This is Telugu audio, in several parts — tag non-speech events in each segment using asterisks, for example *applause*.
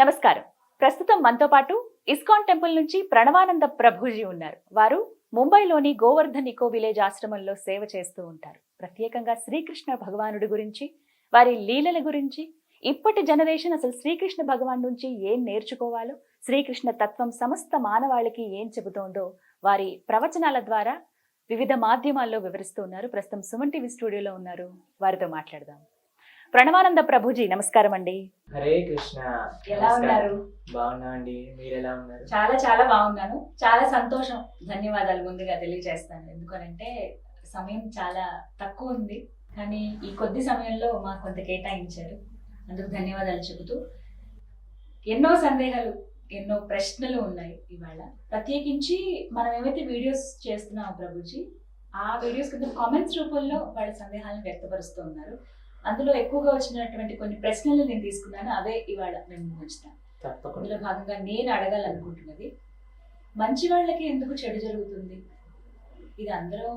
నమస్కారం. ప్రస్తుతం మనతో పాటు ఇస్కాన్ టెంపుల్ నుంచి ప్రణవానంద ప్రభుజీ ఉన్నారు. వారు ముంబైలోని గోవర్ధన్ ఇకో విలేజ్ ఆశ్రమంలో సేవ చేస్తూ ఉంటారు. ప్రత్యేకంగా శ్రీకృష్ణ భగవానుడి గురించి వారి లీలల గురించి ఇప్పటి జనరేషన్ అసలు శ్రీకృష్ణ భగవాన్ నుంచి ఏం నేర్చుకోవాలో శ్రీకృష్ణ తత్వం సమస్త మానవాళికి ఏం చెబుతోందో వారి ప్రవచనాల ద్వారా వివిధ మాధ్యమాల్లో వివరిస్తూ ఉన్నారు. ప్రస్తుతం సుమన్ టీవీ స్టూడియోలో ఉన్నారు. వారితో మాట్లాడదాం. ప్రణవానంద ప్రభుజీ నమస్కారం అండి హరే కృష్ణ. ఎలా ఉన్నారు? బాగున్నా అండి మీరు ఎలా ఉన్నారు చాలా చాలా బాగున్నాను. చాలా సంతోషం. ధన్యవాదాలు ముందుగా తెలియజేస్తాను. ఎందుకనంటే సమయం చాలా తక్కువ ఉంది. కానీ ఈ కొద్ది సమయంలో మాకు కొంత కేటాయించారు. అందుకు ధన్యవాదాలు చెబుతూ ఎన్నో సందేహాలు ఎన్నో ప్రశ్నలు ఉన్నాయి ఇవాళ. ప్రత్యేకించి మనం ఏవైతే వీడియోస్ చేస్తున్నామో ప్రభుజీ ఆ వీడియోస్ కింద కామెంట్స్ రూపంలో వాళ్ళ సందేహాలను వ్యక్తపరుస్తూ ఉన్నారు. అందులో ఎక్కువగా వచ్చినటువంటి కొన్ని ప్రశ్నలు నేను తీసుకున్నాను అవే ఇవాళ మేము ఉంచుతాను అందులో భాగంగా నేను అడగాలనుకుంటున్నది మంచి వాళ్ళకి ఎందుకు చెడు జరుగుతుంది? ఇది అందరం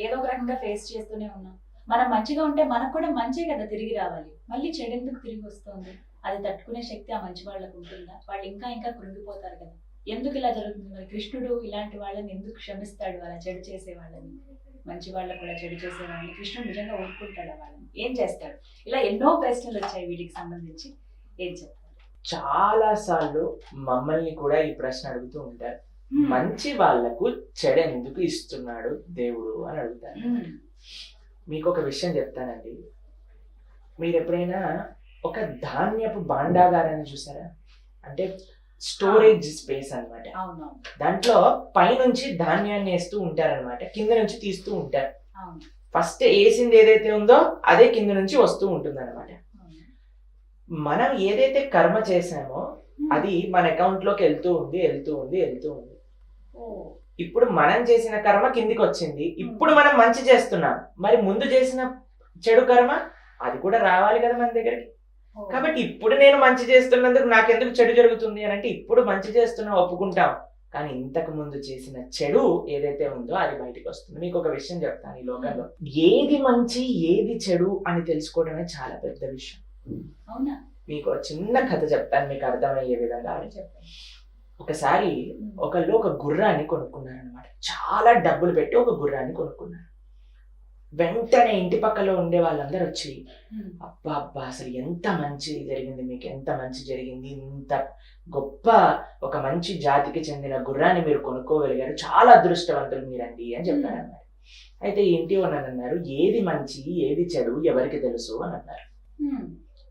ఏదో ఒక రకంగా ఫేస్ చేస్తూనే ఉన్నాం. మనం మంచిగా ఉంటే మనకు కూడా మంచే కదా తిరిగి రావాలి. మళ్ళీ చెడు ఎందుకు తిరిగి వస్తుంది? అది తట్టుకునే శక్తి ఆ మంచి వాళ్ళకు ఉంటుందా? వాళ్ళు ఇంకా ఇంకా కృంగిపోతారు కదా. ఎందుకు ఇలా జరుగుతుంది? మరి కృష్ణుడు ఇలాంటి వాళ్ళని ఎందుకు క్షమిస్తాడు? అలా చెడు చేసే వాళ్ళని. మంచి వాళ్ళకు కూడా చెడు చేసే వాళ్ళని కృష్ణుడు నిజంగా ఊరుకుంటాడా వాళ్ళని. ఏం చేస్తాడు? ఇలా ఎన్నో ప్రశ్నలు వచ్చాయి వీటికి సంబంధించి. ఏం చెప్తారు చాలా సార్లు మమ్మల్ని కూడా ఈ ప్రశ్న అడుగుతూ ఉంటారు. మంచి వాళ్ళకు చెడు ఎందుకు ఇస్తున్నాడు దేవుడు అని అడుగుతారు. మ్మ్. మీకు ఒక విషయం చెప్తానండి. మీరు ఎప్పుడైనా ఒక ధాన్యపు భాండాగారాన్ని చూసారా? అంటే స్టోరేజ్ స్పేస్ అన్నమాట. అవునవును. దాంట్లో పైనుంచి ధాన్యాన్ని వేస్తూ ఉంటారన్నమాట. కింద నుంచి తీస్తూ ఉంటారు. ఫస్ట్ వేసింది ఏదైతే ఉందో అదే కింద నుంచి వస్తూ ఉంటుంది అవును. మనం ఏదైతే కర్మ చేసామో అది మన అకౌంట్లోకి వెళ్తూ ఉంది వెళ్తూ ఉంది వెళ్తూ ఉంది. ఇప్పుడు మనం చేసిన కర్మ కిందికి వచ్చింది. ఇప్పుడు మనం మంచి చేస్తున్నాం. మరి ముందు చేసిన చెడు కర్మ అది కూడా రావాలి కదా మన దగ్గరికి. కాబట్టి ఇప్పుడు నేను మంచి చేస్తున్నందుకు నాకెందుకు చెడు జరుగుతుంది అని అంటే ఇప్పుడు మంచి చేస్తున్నా ఒప్పుకుంటాం. కానీ ఇంతకు ముందు చేసిన చెడు ఏదైతే ఉందో అది బయటికి వస్తుంది. మీకు ఒక విషయం చెప్తాను ఈ లోకంలో. ఏది మంచి ఏది చెడు అని తెలుసుకోవడమే చాలా పెద్ద విషయం. అవునా? మీకు చిన్న కథ చెప్తాను మీకు అర్థమయ్యే విధంగా. చెప్పండి. ఒకసారి ఒకళ్ళు ఒక గుర్రాన్ని కొనుక్కున్నారు అనమాట చాలా డబ్బులు పెట్టి ఒక గుర్రాన్ని కొనుక్కున్నారు. వెంటనే ఇంటి పక్కలో ఉండే వాళ్ళందరూ వచ్చి. అబ్బా అబ్బా అసలు ఎంత మంచి జరిగింది మీకు ఎంత మంచి జరిగింది ఇంత గొప్ప ఒక మంచి జాతికి చెందిన గుర్రాన్ని మీరు కొనుక్కోగలిగారు చాలా అదృష్టవంతులు మీరండి అని చెప్పారు అన్నారు అయితే ఇంటి ఓనర్ అన్నారు ఏది మంచి ఏది చెడు ఎవరికి తెలుసు అని అన్నారు.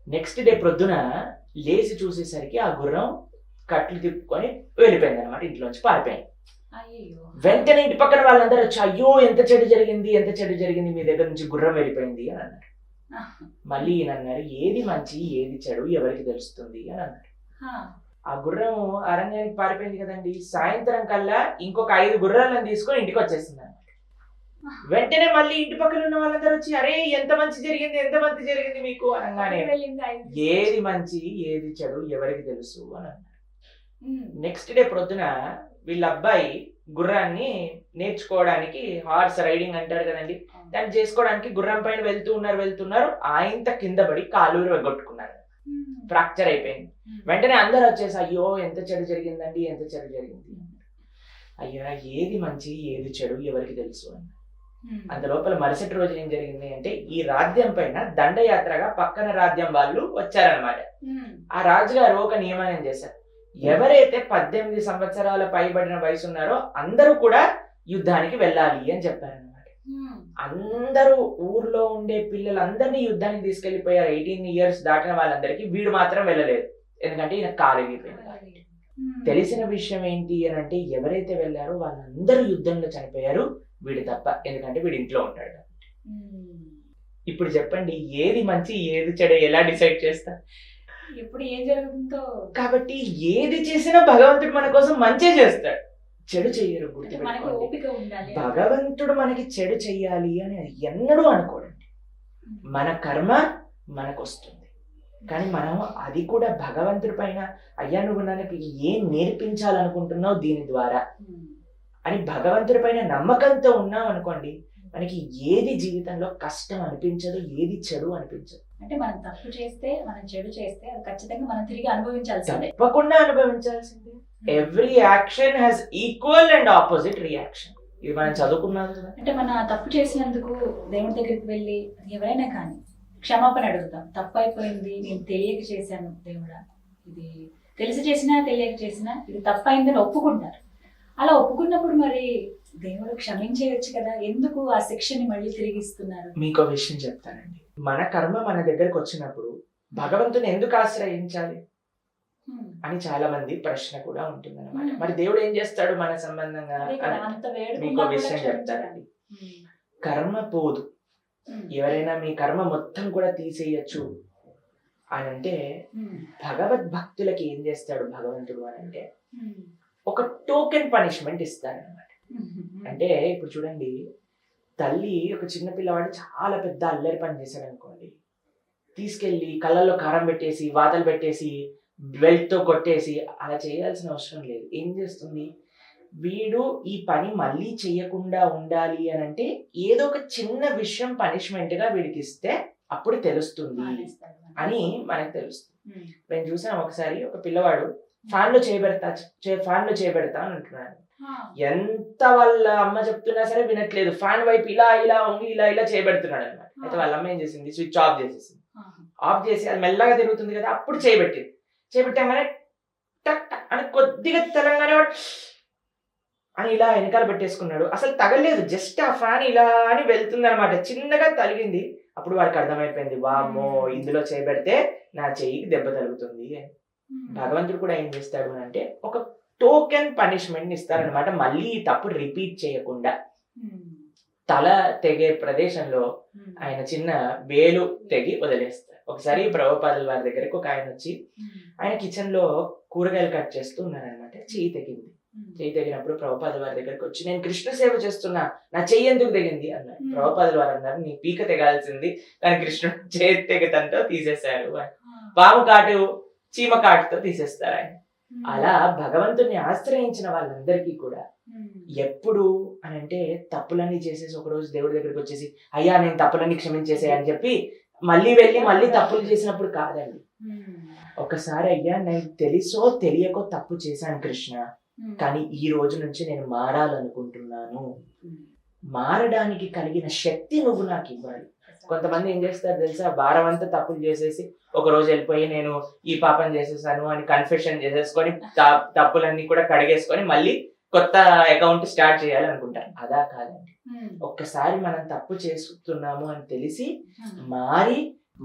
నెక్స్ట్ డే ప్రొద్దున లేచి చూసేసరికి ఆ గుర్రం కట్లు తిప్పుకొని వెళ్ళిపోయింది అనమాట ఇంట్లోంచి పారిపోయింది వెంటనే ఇంటి పక్కన వాళ్ళందరూ వచ్చి అయ్యో ఎంత చెడు జరిగింది ఎంత చెడు జరిగింది మీ దగ్గర నుంచి గుర్రం వెళ్ళిపోయింది అని అన్నారు. మళ్ళీ ఈయన అన్నారు ఏది మంచి ఏది చెడు ఎవరికి తెలుస్తుంది అని అన్నారు. ఆ గుర్రం అరణ్యానికి పారిపోయింది కదండి. సాయంత్రం కల్లా ఇంకొక ఐదు గుర్రాలను తీసుకొని ఇంటికి వచ్చేసింది అనమాట వెంటనే మళ్ళీ ఇంటి పక్కన ఉన్న వాళ్ళందరూ వచ్చి అరే ఎంత మంచి జరిగింది ఎంత మంచి జరిగింది మీకు అనగానే ఏది మంచి ఏది చెడు ఎవరికి తెలుసు అని అన్నారు. నెక్స్ట్ డే ప్రొద్దున వీళ్ళ అబ్బాయి గుర్రాన్ని నేర్చుకోవడానికి హార్స్ రైడింగ్ అంటారు కదండి. దాన్ని చేసుకోవడానికి గుర్రం పైన వెళ్తూ ఉన్నారు వెళ్తున్నారు. ఆయంత కింద పడి కాలు కొట్టుకున్నారు మ్మ్. ఫ్రాక్చర్ అయిపోయింది. వెంటనే అందరూ వచ్చేసి అయ్యో ఎంత చెడు జరిగిందండి ఎంత చెడు జరిగింది? అయ్యా ఏది మంచి ఏది చెడు ఎవరికి తెలుసు? అని. అంత లోపల మరుసటి రోజు ఏం జరిగింది అంటే ఈ రాజ్యం పైన దండయాత్రగా పక్కన రాజ్యం వాళ్ళు వచ్చారనమాట. ఆ రాజుగారు ఒక నియమనం చేశారు? ఎవరైతే పద్దెనిమిది సంవత్సరాల పైబడిన వయసు ఉన్నారో అందరూ కూడా యుద్ధానికి వెళ్ళాలి అని చెప్పారనమాట మ్మ్. అందరూ ఊర్లో ఉండే పిల్లలందరినీ యుద్ధానికి తీసుకెళ్ళిపోయారు ఎయిటీన్ ఇయర్స్ దాటిన వాళ్ళందరికీ వీడు మాత్రం వెళ్ళలేదు ఎందుకంటే ఈయన కాలు ఎగిరిపోయింది కాబట్టి. మ్మ్. తెలిసిన విషయం ఏంటి అని అంటే ఎవరైతే వెళ్ళారో వాళ్ళందరూ యుద్ధంలో చనిపోయారు వీడు తప్ప ఎందుకంటే వీడు ఇంట్లో ఉంటాడు మ్మ్. ఇప్పుడు చెప్పండి ఏది మంచి ఏది చెడు ఎలా డిసైడ్ చేస్తా ఎప్పుడు ఏం జరుగుతుందో. కాబట్టి ఏది చేసినా భగవంతుడు మన కోసం మంచి చేస్తాడు. చెడు చెయ్యరు గుర్తుపెట్టుకోండి. ఉండాలి భగవంతుడు మనకి చెడు చెయ్యాలి అని ఎన్నడూ అనుకోడండి. మన కర్మ మనకు వస్తుంది కానీ మనం అది కూడా భగవంతుడి పైన అయ్యా నువ్వు నాకు ఏం నేర్పించాలనుకుంటున్నావు దీని ద్వారా. అని భగవంతుడి పైన నమ్మకంతో ఉన్నాం అనుకోండి మనకి ఏది జీవితంలో కష్టం అనిపించదు ఏది చెడు అనిపించదు. అంటే మనం తప్పు చేస్తే మనం చెడు చేస్తే అది ఖచ్చితంగా మనం తిరిగి అనుభవించాల్సిందే. తప్పకుండా అనుభవించాల్సిందే. Every action has equal and opposite reaction ఇది మనం చదువుకున్నాం కదా. అంటే మన తప్పు చేసినందుకు దేవుడి దగ్గరికి వెళ్ళి ఎవరైనా కానీ క్షమాపణ అడుగుతాం. తప్పు అయిపోయింది నేను తెలియక చేశాను దేవుడా. ఇది తెలిసి చేసినా తెలియక చేసినా ఇది తప్పు అయిందని ఒప్పుకుంటారు. అలా ఒప్పుకున్నప్పుడు మరి దేవుడు క్షమించేయొచ్చు కదా ఎందుకు ఆ శిక్షని మళ్ళీ తిరిగిస్తున్నారు మీకు విషయం చెప్తానండి మన కర్మ మన దగ్గరకు వచ్చినప్పుడు భగవంతుని ఎందుకు ఆశ్రయించాలి. అని చాలా మంది ప్రశ్న కూడా ఉంటుంది అనమాట. మరి దేవుడు ఏం చేస్తాడు మన సంబంధంగా మీకు విషయం. చెప్తానండి. కర్మ పోదు. ఎవరైనా మీ కర్మ మొత్తం కూడా తీసేయచ్చు అని అంటే. భగవద్భక్తులకి ఏం చేస్తాడు భగవంతుడు అని అంటే. ఒక టోకెన్ పనిష్మెంట్ ఇస్తాడనమాట. అంటే ఇప్పుడు చూడండి తల్లి ఒక చిన్న పిల్లవాడు చాలా పెద్ద అల్లరి పని చేశాడు అనుకోండి తీసుకెళ్ళి కళ్ళల్లో కారం పెట్టేసి వాతలు పెట్టేసి బెల్ట్తో కొట్టేసి అలా చేయాల్సిన అవసరం లేదు ఏం చేస్తుంది వీడు ఈ పని మళ్ళీ చేయకుండా ఉండాలి అని అంటే ఏదో ఒక చిన్న విషయం పనిష్మెంట్గా వీడికి ఇస్తే అప్పుడు తెలుస్తుంది. అని మనకు తెలుస్తుంది హ్మ్. నేను చూసాను ఒకసారి ఒక పిల్లవాడు ఫ్యాన్లో చేయబెడతా ఫ్యాన్లో చేయబెడతా అని అంటున్నాడు. ఎంత వాళ్ళ అమ్మ చెప్తున్నా సరే వినట్లేదు. ఫ్యాన్ వైపు ఇలా ఇలా ఉంగి ఇలా ఇలా చేయబెడుతున్నాడు అనమాట అయితే వాళ్ళ అమ్మ ఏం చేసింది? స్విచ్ ఆఫ్ చేసేసింది. ఆఫ్ చేసి అది మెల్లగా తిరుగుతుంది కదా అప్పుడు చేయబెట్టింది చేయబెట్టాగానే టక్ అని కొద్దిగా తెలంగాణ అని ఇలా వెనకాల పెట్టేసుకున్నాడు. అసలు తగలేదు. జస్ట్ ఆ ఫ్యాన్ ఇలా అని వెళ్తుంది అనమాట చిన్నగా తగిలింది. అప్పుడు వాడికి అర్థమైపోయింది. వామ్మో ఇందులో చేయబెడితే నా చెయ్యికి దెబ్బ తగులుతుంది. భగవంతుడు కూడా ఏం చేస్తాడు అని అంటే ఒక టోకెన్ పనిష్మెంట్ ఇస్తారనమాట మళ్ళీ ఈ తప్పు రిపీట్ చేయకుండా హ్మ్. తల తెగే ప్రదేశంలో హ్మ్. ఆయన చిన్న వేలు తెగి వదిలేస్తారు ఒకసారి ప్రభుపాదుల వారి దగ్గరకు ఒక ఆయన వచ్చి. ఆయన కిచెన్లో కూరగాయలు కట్ చేస్తూ ఉన్నారనమాట చెయ్యి తెగింది. చెయ్యి తెగినప్పుడు ప్రభుపాదుల వారి దగ్గరకు వచ్చి నేను కృష్ణ సేవ చేస్తున్నా నా చెయ్యి ఎందుకు తెగింది అన్నారు Hmm. ప్రభుపాదుల వారు అన్నారు నీ పీక తెగాల్సింది కానీ కృష్ణుడు *laughs* చేతి తెగతంతో తీసేశారు. పాము కాటు చీమ కాటుతో తీసేస్తారు ఆయన. అలా భగవంతుని ఆశ్రయించిన వాళ్ళందరికీ కూడా. ఎప్పుడు అని అంటే తప్పులన్నీ చేసేసి ఒక రోజు దేవుడి దగ్గరికి వచ్చేసి అయ్యా నేను తప్పులన్నీ క్షమించేసే అని చెప్పి మళ్ళీ వెళ్ళి మళ్ళీ తప్పులు చేసినప్పుడు కాదండి. ఒకసారి అయ్యా నేను తెలుసో తెలియకో తప్పు చేశాను కృష్ణ. కానీ ఈ రోజు నుంచి నేను మారాలనుకుంటున్నాను. మారడానికి కలిగిన శక్తి నువ్వు నాకు ఇవ్వాలి కొంతమంది ఏం చేస్తారు తెలుసా వారం అంతా తప్పులు చేసేసి ఒక రోజు వెళ్ళిపోయి నేను ఈ పాపం చేసేసాను అని కన్ఫెషన్ చేసేసుకొని తప్పులన్నీ కూడా కడిగేసుకొని మళ్ళీ కొత్త అకౌంట్ స్టార్ట్ చేయాలి అనుకుంటారు అదా కాదండి. ఒక్కసారి మనం తప్పు చేస్తున్నాము అని తెలిసి. మారి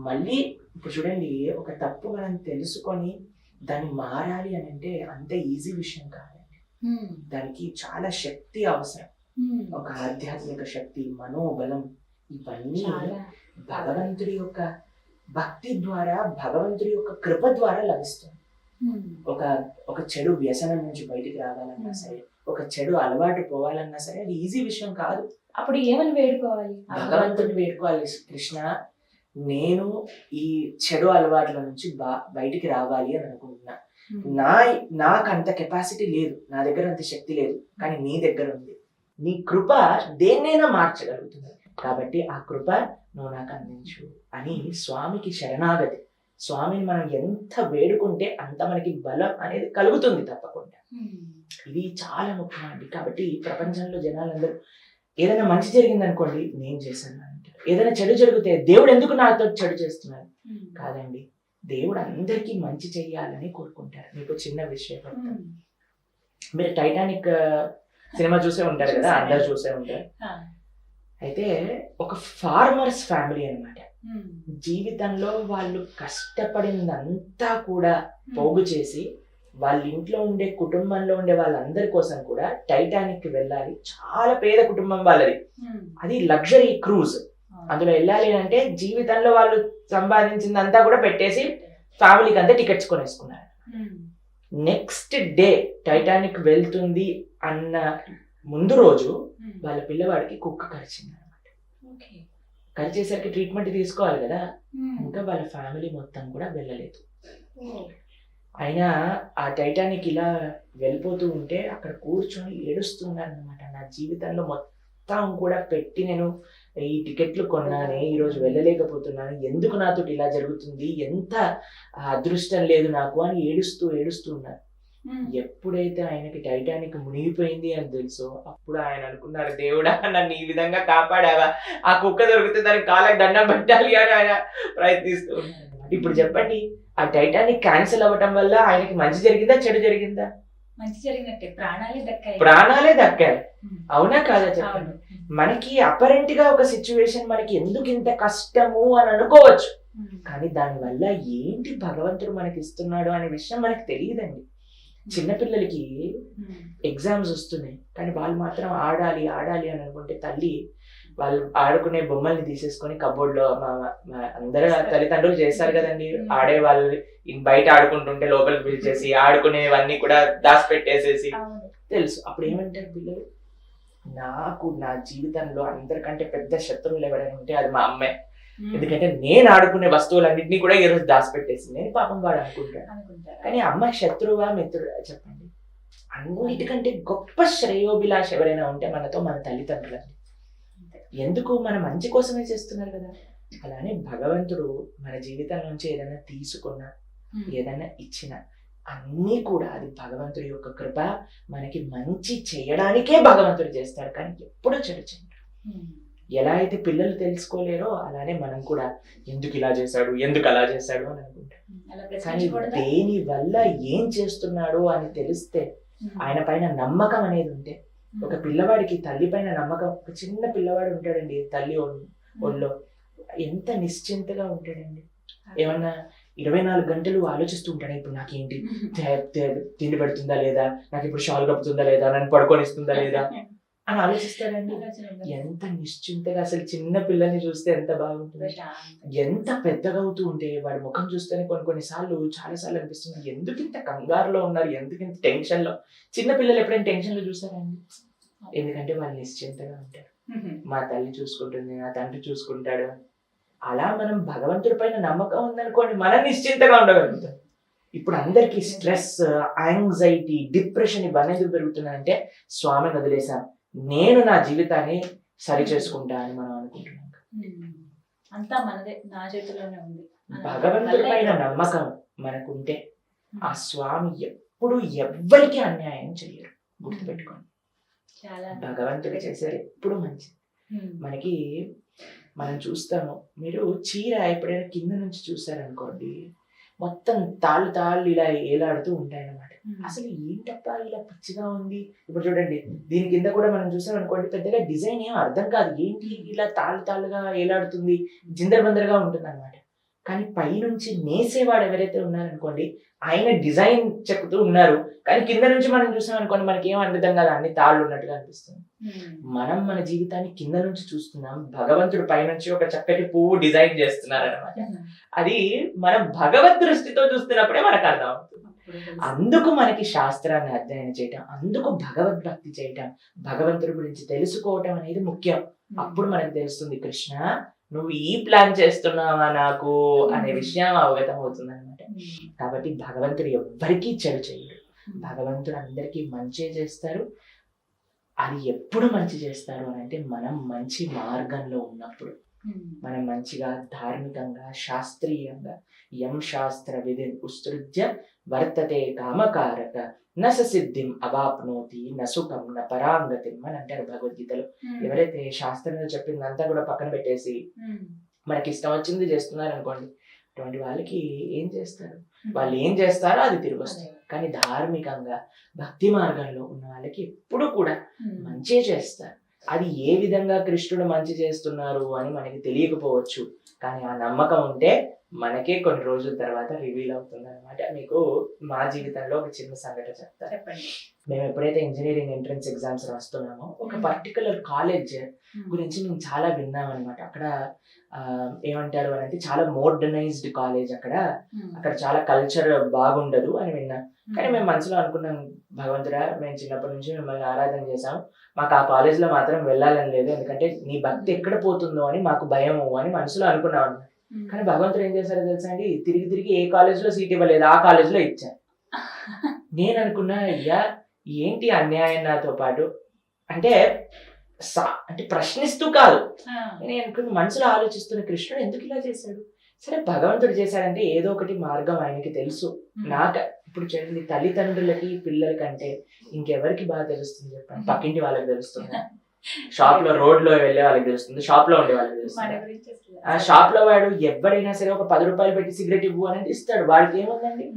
మళ్ళీ ఇప్పుడు చూడండి ఒక తప్పు మనం తెలుసుకొని దాన్ని మారాలి అని అంటే అంత ఈజీ విషయం కాదండి. దానికి చాలా శక్తి అవసరం. ఒక ఆధ్యాత్మిక శక్తి మనోబలం ఇవన్నీ భగవంతుడి యొక్క భక్తి ద్వారా భగవంతుడి యొక్క కృప ద్వారా లభిస్తుంది. ఒక ఒక చెడు వ్యసనం నుంచి బయటికి రావాలన్నా సరే ఒక చెడు అలవాటు పోవాలన్నా సరే అది ఈజీ విషయం కాదు. అప్పుడు ఏమని వేడుకోవాలి? భగవంతుడిని వేడుకోవాలి. కృష్ణ నేను ఈ చెడు అలవాట్ల నుంచి బా బయటికి రావాలి అని అనుకుంటున్నా. నా నాకు అంత కెపాసిటీ లేదు. నా దగ్గర అంత శక్తి లేదు. కానీ నీ దగ్గర ఉంది. నీ కృప దేన్నైనా మార్చగలుగుతుంది కాబట్టి ఆ కృప నువ్వు నాకు అందించు అని స్వామికి శరణాగతి స్వామిని మనం ఎంత వేడుకుంటే అంత మనకి బలం అనేది కలుగుతుంది తప్పకుండా హ్మ్. ఇది చాలా ముఖ్యమండి కాబట్టి ప్రపంచంలో జనాలందరూ ఏదైనా మంచి జరిగింది అనుకోండి నేను చేశాను అంటారు ఏదైనా చెడు జరిగితే దేవుడు ఎందుకు నాతో చెడు చేస్తున్నాడు హ్మ్. కాదండి దేవుడు అందరికీ మంచి చెయ్యాలని కోరుకుంటారు మీకు చిన్న విషయం. హ్మ్. మీరు టైటానిక్ సినిమా చూసే ఉంటారు కదా. అందరు చూసే ఉంటారు. అయితే ఒక ఫార్మర్స్ ఫ్యామిలీ అన్నమాట హ్మ్. జీవితంలో వాళ్ళు కష్టపడిందంతా కూడా పోగు చేసి వాళ్ళ ఇంట్లో ఉండే కుటుంబంలో ఉండే వాళ్ళందరి కోసం కూడా టైటానిక్కి వెళ్ళాలి చాలా పేద కుటుంబం వాళ్ళది హ్మ్. అది లగ్జరీ క్రూజ్ అందులో వెళ్ళాలి అంటే జీవితంలో వాళ్ళు సంపాదించిందంతా కూడా పెట్టేసి ఫ్యామిలీకి అంతా టికెట్స్ కొనేసుకున్నారు హ్మ్. నెక్స్ట్ డే టైటానిక్ వెళ్తుంది అన్న ముందు రోజు హ్మ్. వాళ్ళ పిల్లవాడికి కుక్క కరిచింది అనమాట. కరిచేసరికి ట్రీట్మెంట్ తీసుకోవాలి కదా హ్మ్. ఇంకా వాళ్ళ ఫ్యామిలీ మొత్తం కూడా వెళ్ళలేదు. అయినా ఆ టైటానిక్ ఇలా వెళ్ళిపోతూ ఉంటే అక్కడ కూర్చొని ఏడుస్తున్నారు అనమాట నా జీవితంలో మొత్తం మొత్తం కూడా పెట్టి నేను ఈ టికెట్లు కొన్నానే ఈ రోజు వెళ్ళలేకపోతున్నాను. ఎందుకు నాతో ఇలా జరుగుతుంది? ఎంత అదృష్టం లేదు నాకు అని ఏడుస్తూ ఏడుస్తూ ఉన్నారు. ఎప్పుడైతే ఆయనకి టైటానిక్ మునిగిపోయింది అని తెలుసో అప్పుడు ఆయన అనుకున్నాడు దేవుడా నన్ను ఈ విధంగా కాపాడావా? ఆ కుక్క దొరికితే దానికి కాళ్ళకి దండం పెట్టాలి అని ఆయన ప్రయత్నిస్తూ. ఇప్పుడు చెప్పండి ఆ టైటానిక్ క్యాన్సిల్ అవ్వటం వల్ల ఆయనకి మంచి జరిగిందా చెడు జరిగిందా? మంచి జరిగినట్టే. ప్రాణాలే దక్కాయి. ప్రాణాలే దక్కాయి. అవునా కాదా చెప్పండి? మనకి అపరెంట్గా ఒక సిచ్యువేషన్ మనకి ఎందుకు ఇంత కష్టము అని అనుకోవచ్చు. కానీ దానివల్ల ఏంటి భగవంతుడు మనకి ఇస్తున్నాడు అనే విషయం మనకి తెలియదండి. చిన్నపిల్లలకి. ఎగ్జామ్స్ వస్తున్నాయి. కానీ వాళ్ళు మాత్రం ఆడాలి ఆడాలి అని అనుకుంటే తల్లి వాళ్ళు ఆడుకునే బొమ్మల్ని తీసేసుకొని కబోర్డ్లో అందరూ తల్లిదండ్రులు చేస్తారు కదండి. ఆడే వాళ్ళు బయట ఆడుకుంటుంటే లోపలికి పిలిచేసి ఆడుకునేవన్నీ కూడా దాచిపెట్టేసేసి. తెలుసు. అప్పుడు ఏమంటారు పిల్లలు? నాకు నా జీవితంలో అందరికంటే పెద్ద శత్రువులు ఎవరైనా ఉంటే అది మా అమ్మే. ఉమ్. ఎందుకంటే నేను ఆడుకునే వస్తువులన్నింటినీ కూడా ఈ రోజు దాచిపెట్టేసింది. నేను పాపం వాడు అనుకుంటాను కానీ అమ్మ శత్రువా మిత్రుడా? చెప్పండి. అన్నిటికంటే గొప్ప శ్రేయోభిలాష ఎవరైనా ఉంటే మనతో మన తల్లిదండ్రులండి. ఎందుకు మన మంచి కోసమే చేస్తున్నారు కదా అలానే భగవంతుడు మన జీవితం నుంచి ఏదైనా తీసుకున్నా ఉమ్. ఏదైనా ఇచ్చిన అన్నీ కూడా అది భగవంతుడి యొక్క కృప మనకి మంచి చేయడానికే భగవంతుడు చేస్తాడు కానీ ఎప్పుడూ చెడు చేయడు ఉమ్. ఎలా అయితే పిల్లలు తెలుసుకోలేరో అలానే మనం కూడా ఎందుకు ఇలా చేశాడు ఎందుకు అలా చేశాడు అని అనుకుంటాం కానీ ప్రశ్నించకూడదా దేని వల్ల ఏం చేస్తున్నాడు అని తెలిస్తే. ఆయన పైన నమ్మకం అనేది ఉంటే ఒక పిల్లవాడికి తల్లి పైన నమ్మకం ఒక చిన్న పిల్లవాడు ఉంటాడండి తల్లి ఒళ్ళు- ఎంత నిశ్చింతగా ఉంటాడండి. ఏమన్నా ఇరవై నాలుగు గంటలు ఆలోచిస్తూ ఉంటాడు ఇప్పుడు నాకేంటి? తిండి పెడుతుందా లేదా? నాకు ఇప్పుడు షాల్ కప్పుతుందా లేదా? నన్ను పడుకొనిస్తుందా లేదా? అని ఉందా? ఎంత నిశ్చింతగా అసలు చిన్న పిల్లని చూస్తే ఎంత బాగుంటుంది. ఎంత పెద్దగా అవుతూ ఉంటే వాడి ముఖం చూస్తేనే కొన్ని కొన్ని సార్లు చాలా సార్లు అనిపిస్తుంది. ఎందుకు ఇంత కంగారులో ఉన్నారు? ఎందుకు ఇంత టెన్షన్లో చిన్న పిల్లలు ఎప్పుడైనా టెన్షన్లో చూసారండి ఎందుకంటే వాళ్ళు నిశ్చింతగా ఉంటారు. మా తల్లి చూసుకుంటుంది నా తండ్రి చూసుకుంటాడు. అలా మనం భగవంతుడి పైన నమ్మకం ఉందనుకోండి మనం నిశ్చింతగా ఉండగలుగుతాం. ఇప్పుడు అందరికి స్ట్రెస్ యాంగ్జైటీ డిప్రెషన్ ఇవన్నీ పెరుగుతున్నాయంటే స్వామిని వదిలేసాం నేను నా జీవితాన్ని సరి చేసుకుంటా అని మనం అనుకుంటున్నాం. అంతా మనదే నా చేతిలోనే ఉంది భగవంతుడి పైన. నమ్మకం మనకుంటే. ఆ స్వామి ఎప్పుడు ఎవ్వరికి అన్యాయం చేయరు గుర్తుపెట్టుకోండి చాలా భగవంతుడు చేసేది ఎప్పుడు మంచిది. మనకి మనం చూస్తాము మీరు చీర ఎప్పుడైనా కింద నుంచి చూసారనుకోండి మొత్తం తాళ్ళు తాళ్ళు ఇలా ఏలాడుతూ ఉంటాయన్నమాట. అసలు ఏంటప్ప ఇలా పిచ్చిగా ఉంది? ఇప్పుడు చూడండి దీని కింద కూడా మనం చూసాం అనుకోండి పెద్దగా డిజైన్ ఏం అర్థం కాదు. ఏంటి ఇలా తాళ్ళు తాళ్ళుగా ఏలాడుతుంది? జిందర్ బందర్గా ఉంటుంది అనమాట కానీ పైనుంచి నేసేవాడు ఎవరైతే ఉన్నారనుకోండి ఆయన డిజైన్ చెక్కుతూ ఉన్నారు. కానీ కింద నుంచి మనం చూసాం అనుకోండి మనకి ఏం అర్థం కాదు. అన్ని తాళ్ళు ఉన్నట్టుగా అనిపిస్తుంది. మనం మన జీవితాన్ని కింద నుంచి చూస్తున్నాం. భగవంతుడు పైనుంచి ఒక చక్కటి పువ్వు డిజైన్ చేస్తున్నారు అనమాట అది మనం భగవద్ దృష్టితో చూస్తున్నప్పుడే మనకు అర్థం అవుతుంది. అందుకు మనకి శాస్త్రాన్ని అధ్యయనం చేయటం అందుకు భగవద్భక్తి చేయటం భగవంతుడి గురించి తెలుసుకోవటం అనేది ముఖ్యం. అప్పుడు మనకు తెలుస్తుంది కృష్ణ నువ్వు ఈ ప్లాన్ చేస్తున్నావా నాకు అనే విషయం అవగతం అవుతుంది అనమాట ఉమ్. కాబట్టి భగవంతుడు ఎవ్వరికీ చెడు చేయడు ఉమ్. భగవంతుడు అందరికీ మంచి చేస్తారు అది ఎప్పుడు మంచి చేస్తారు అని అంటే మనం మంచి మార్గంలో ఉన్నప్పుడు. మనం మంచిగా ధార్మికంగా శాస్త్రీయంగా యం శాస్త్ర విధి ఉత్సృజ్య వర్తతే కామకారక నస సిద్ధిం అవాప్నోతి న సుఖం న పరాంగతిం అని అంటారు భగవద్గీతలో. ఉమ్. ఎవరైతే శాస్త్రంలో చెప్పిందంతా కూడా పక్కన పెట్టేసి ఉమ్. మనకి ఇష్టం వచ్చింది చేస్తున్నారు అనుకోండి అటువంటి వాళ్ళకి ఏం చేస్తారు? వాళ్ళు ఏం చేస్తారో అది తిరిగి వస్తుంది. కానీ ధార్మికంగా భక్తి మార్గంలో ఉన్న వాళ్ళకి ఎప్పుడు కూడా. మంచే చేస్తారు. అది ఏ విధంగా కృష్ణుడు మంచి చేస్తున్నారు అని మనకి తెలియకపోవచ్చు. కానీ ఆ నమ్మకం ఉంటే మనకే కొన్ని రోజుల తర్వాత రివీల్ అవుతుంది అనమాట మీకు మా జీవితంలో ఒక చిన్న సంఘటన చెప్తాను చెప్పండి మేము ఎప్పుడైతే ఇంజనీరింగ్ ఎంట్రన్స్ ఎగ్జామ్స్ రాస్తున్నామో ఒక. Particular college. గురించి మేము చాలా విన్నాం అనమాట అక్కడ ఏమంటారు అని అంటే చాలా మోడర్నైజ్డ్ కాలేజ్ అక్కడ. అక్కడ చాలా కల్చర్ బాగుండదు అని విన్నాం. కానీ మేము మనసులో అనుకున్నాం భగవంతుడా మేము చిన్నప్పటి నుంచి మిమ్మల్ని ఆరాధన చేసాం మాకు ఆ కాలేజ్లో మాత్రం వెళ్ళాలని లేదు ఎందుకంటే నీ భక్తి ఎక్కడ పోతుందో అని మాకు భయము అని మనసులో అనుకున్నాం అన్నమాట. కానీ భగవంతుడు ఏం చేశారో తెలుసా అండి? తిరిగి తిరిగి ఏ కాలేజ్లో సీట్ ఇవ్వలేదు ఆ కాలేజ్లో ఇచ్చారు. *laughs* నేను అనుకున్నా అయ్యా ఏంటి అన్యాయం నాతో పాటు? అంటే సా- అంటే ప్రశ్నిస్తూ కాదు. నేను అనుకుని మనసులో ఆలోచిస్తున్న కృష్ణుడు ఎందుకు ఇలా చేశాడు? సరే భగవంతుడు చేశాడంటే ఏదో ఒకటి మార్గం ఆయనకి తెలుసు. నాక ఇప్పుడు చూడండి తల్లిదండ్రులకి పిల్లలకంటే ఇంకెవరికి బాగా తెలుస్తుంది చెప్పండి? పక్కింటి వాళ్ళకి తెలుస్తుంది? *laughs* షాప్లో రోడ్లో వెళ్ళే వాళ్ళకి తెలుస్తుంది షాప్లో ఉండే వాళ్ళకి తెలుస్తుంది. ఆ షాప్లో వాడు ఎవరైనా సరే ఒక పది రూపాయలు పెట్టి సిగరెట్ ఇవ్వు అనేది ఇస్తాడు వాడికి ఏముందండి?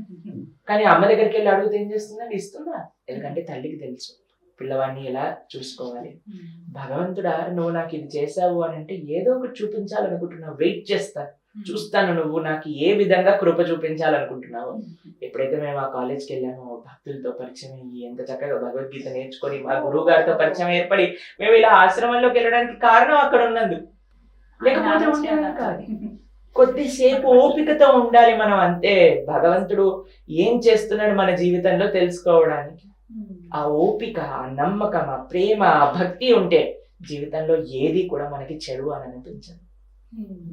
కానీ అమ్మ దగ్గరికి వెళ్ళి అడిగితే ఏం చేస్తుందండి? ఇస్తుందా ఎందుకంటే తల్లికి తెలుసు. పిల్లవాడిని ఎలా చూసుకోవాలి? ఉమ్. భగవంతుడా నువ్వు నాకు ఇది చేసావు అని అంటే ఏదో ఒకటి చూపించాలనుకుంటున్నావు వెయిట్ చేస్తాను చూస్తాను నువ్వు నాకు ఏ విధంగా కృప చూపించాలనుకుంటున్నావు. ఎప్పుడైతే మేము ఆ కాలేజ్కి వెళ్ళామో భక్తులతో పరిచయం అయ్యి ఎంత చక్కగా భగవద్గీత నేర్చుకొని మా గురువు గారితో పరిచయం ఏర్పడి మేము ఇలా ఆశ్రమంలోకి వెళ్ళడానికి కారణం అక్కడ ఉన్నందు. లేకపోతే ఉండేవాళ్ళం కాదు. కొద్దిసేపు ఓపికతో ఉండాలి మనం అంతే. భగవంతుడు ఏం చేస్తున్నాడు మన జీవితంలో తెలుసుకోవడానికి? ఉమ్. ఆ ఓపిక ఆ నమ్మకం ఆ ప్రేమ ఆ భక్తి ఉంటే జీవితంలో ఏది కూడా మనకి చెడు అని అనిపించదు.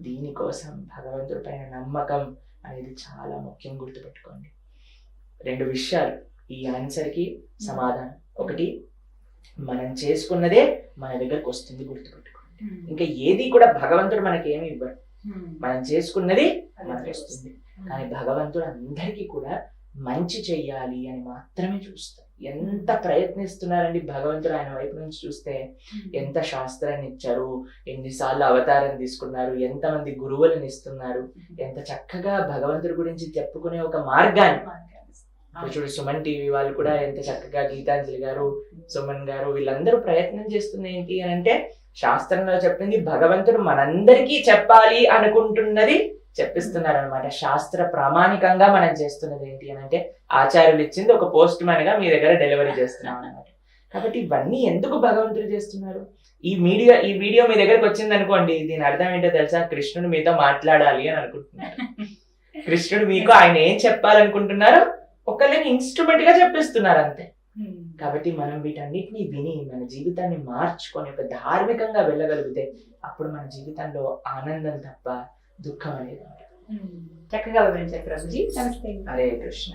దీనికోసం భగవంతుడి పైన నమ్మకం అనేది చాలా ముఖ్యం గుర్తుపెట్టుకోండి. రెండు విషయాలు ఈ ఆన్సర్కి సమాధానం. ఒకటి మనం చేసుకున్నదే మన దగ్గరకు వస్తుంది గుర్తుపెట్టుకోండి. ఉమ్. ఇంకా ఏది కూడా భగవంతుడు మనకి ఏమి ఇవ్వడు. మనం చేసుకున్నది మనకు వస్తుంది. కానీ భగవంతుడు అందరికీ కూడా మంచి చెయ్యాలి అని మాత్రమే చూస్తాడు ఎంత ప్రయత్నిస్తున్నారండి భగవంతుడు ఆయన వైపు నుంచి చూస్తే. ఉమ్. ఎంత శాస్త్రాన్ని ఇచ్చారు ఎన్నిసార్లు అవతారం తీసుకున్నారు ఎంతమంది గురువులను ఇస్తున్నారు ఎంత చక్కగా భగవంతుడి గురించి చెప్పుకునే ఒక మార్గాన్ని. చూడు సుమన్ టీవీ వాళ్ళు కూడా ఎంత చక్కగా గీతాంజలి గారు సుమన్ గారు వీళ్ళందరూ ప్రయత్నం చేస్తుంది ఏంటి అని అంటే శాస్త్రంలో చెప్పింది భగవంతుడు మనందరికీ చెప్పాలి అనుకుంటున్నది చెప్పిస్తున్నారు అనమాట శాస్త్ర ప్రామాణికంగా మనం చేస్తున్నది ఏంటి అని అంటే ఆచార్యులు ఇచ్చింది ఒక పోస్ట్ మ్యాన్గా మీ దగ్గర డెలివరీ చేస్తున్నాం అనమాట కాబట్టి ఇవన్నీ ఎందుకు భగవంతుడు చేస్తున్నారు? ఈ మీడియా ఈ వీడియో మీ దగ్గరకు వచ్చింది అనుకోండి దీని అర్థం ఏంటో తెలుసా? కృష్ణుడు మీతో మాట్లాడాలి అని అనుకుంటున్నారు. కృష్ణుడు మీకు ఆయన ఏం చెప్పాలనుకుంటున్నారో ఒకళ్ళని ఇన్స్ట్రుమెంట్గా చెప్పిస్తున్నారు అంతే. కాబట్టి మనం వీటన్నిటిని విని మన జీవితాన్ని మార్చుకొని ఒక ధార్మికంగా వెళ్ళగలిగితే అప్పుడు మన జీవితంలో ఆనందం తప్ప దుఃఖం అనేది. చక్కగా వివరించారు ప్రభుజీ. నమస్తే. హరే కృష్ణ.